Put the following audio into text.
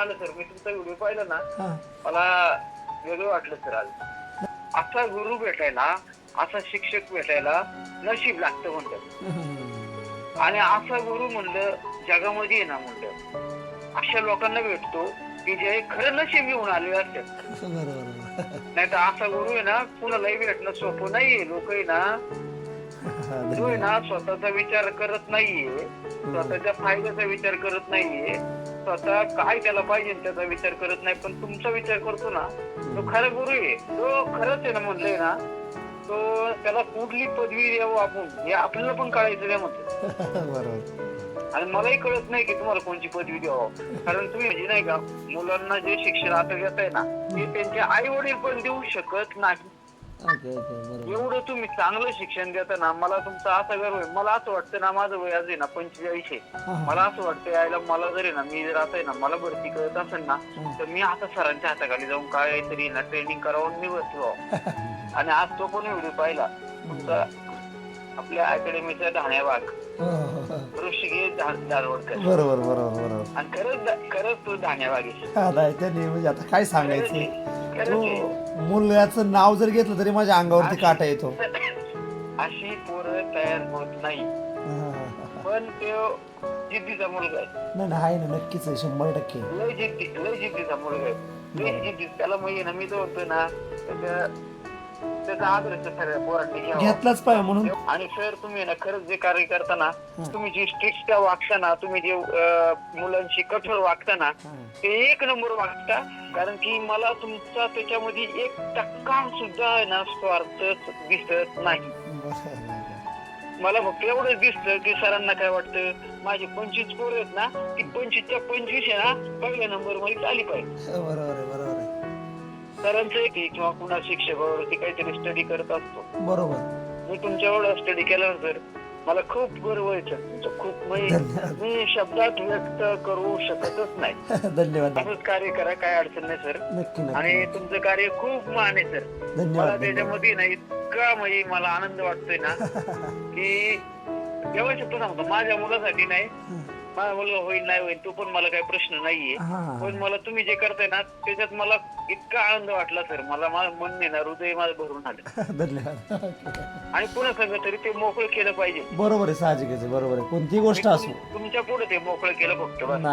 आलं सर मी तुमचा व्हिडिओ पाहिला ना हा. मला वेगळं वाटलं सर आज. असा गुरु भेटायला असा शिक्षक भेटायला नशीब लागतं हम्म. आणि असा गुरु म्हणलं जगामध्ये आहे ना म्हणलं. अशा लोकांना भेटतो की जे खरं नशीब घेऊन आले असतात. बरोबर. नाही तर असा गुरु आहे ना कुणालाही भेटणं सोपं नाहीये. लोक आहे ना जो आहे ना स्वतःचा विचार करत नाहीये. स्वतःच्या फायद्याचा विचार करत नाहीये. स्वतः काय त्याला पाहिजे त्याचा विचार करत नाही पण तुमचा विचार करतो ना तो खरा गुरु आहे. तो खरंच आहे ना म्हणलंय ना तो त्याला कुठली पदवी द्यावं आपण हे आपल्याला पण कळायचं नाही म्हणतो आणि मलाही कळत नाही की तुम्हाला कोणची पदवी द्यावं. कारण तुम्ही म्हणजे नाही का मुलांना जे शिक्षण आता घेत आहे ना ते त्यांचे आई वडील पण देऊ शकत नाही. ओके ओके बरोबर. एवढं तुम्ही चांगलं शिक्षण देता ना मला तुमचा असा गर्व आहे. मला असं वाटतं ना माझं वय आज आहे ना पंचेचाळीस आहे. हा, हा. मला असं वाटतं यायला मला जरी ना मी जर आता आहे ना मला भरती करत असेल ना तर मी आता सरांच्या हाताखाली जाऊन काहीतरी ना ट्रेनिंग करावं मी भरती व्हावं आणि आज तो पण व्हिडिओ पाहिला. तुमचा आपल्या अकॅडमीचा ढाण्याबाग हो, हो, हो. ऋषिकेश धा- धारवडकर बरोबर बरोबर बरोबर. आणि खरंच धा- खरंच तो ढाण्याबाग आहे. हा, नाही त्यांनी म्हणजे आता काय सांगायचं? तो मुलाचं नाव जर घेतलं तरी माझ्या अंगावरती काटा येतो. अशी पोरं तयार होत नाही. पण तो जिद्दीचा मुलगा आहे. नाही नाही आहे ना नक्कीच आहे शंभर टक्के. लय जिद्दी लय जिद्दीचा मुलगा आहे. लय जिद्दी त्याला म्हणजे ना मी जो म्हणतो ना त्याच्या घेतलाच पाहिजे म्हणून आणि सर तुम्ही ना खरंच जे कार्य करताना. तुम्ही जी स्ट्रिक्ट वागता ना तुम्ही जे मुलांशी कठोर वागता ना. ते एक नंबर वागता कारण की मला तुमचा त्याच्यामध्ये एक टक्का सुद्धा आहे ना स्वार्थ दिसत नाही. मला फक्त एवढंच दिसतं की सरांना काय वाटतं माझे पंचवीस पोर आहेत ना की पंचवीसच्या पंचवीस आहे ना पहिल्या नंबरमध्ये आली पाहिजे बरोबर बरोबर सरांचं एक आहे किंवा कुणा शिक्षकावरती काहीतरी स्टडी करत असतो. बरोबर. मी तुमच्या एवढा स्टडी केल्यानंतर मला खूप गर्व आहे. तुमचं खूप धन्यवाद. मी शब्दात व्यक्त करू शकतच नाही. धन्यवाद. असंच कार्य करा काय अडचण नाही सर. नक्की आणि नक्की तुमचं कार्य खूप महान आहे सर. मला धन्यवाद. धन्यवाद त्याच्यामध्ये ना इतका म्हणजे मला आनंद वाटतोय ना की जेव्हा शब्द सांगतो माझ्या मुलासाठी नाही माझा मुलगा होईल नाही होईल तो पण मला काही प्रश्न नाहीये. हा. पण मला तुम्ही जे करताय ना त्याच्यात मला इतका आनंद वाटला सर. मला माझं मन नाही ना हृदय माझं भरून आलं. धन्यवाद. आणि पुन्हा सांगा तरी ते मोकळं केलं पाहिजे. बरोबर आहे साहजिकच आहे बरोबर आहे. कोणतीही गोष्ट असो. तुमच्यापुढे ते मोकळं केलं फक्त बस.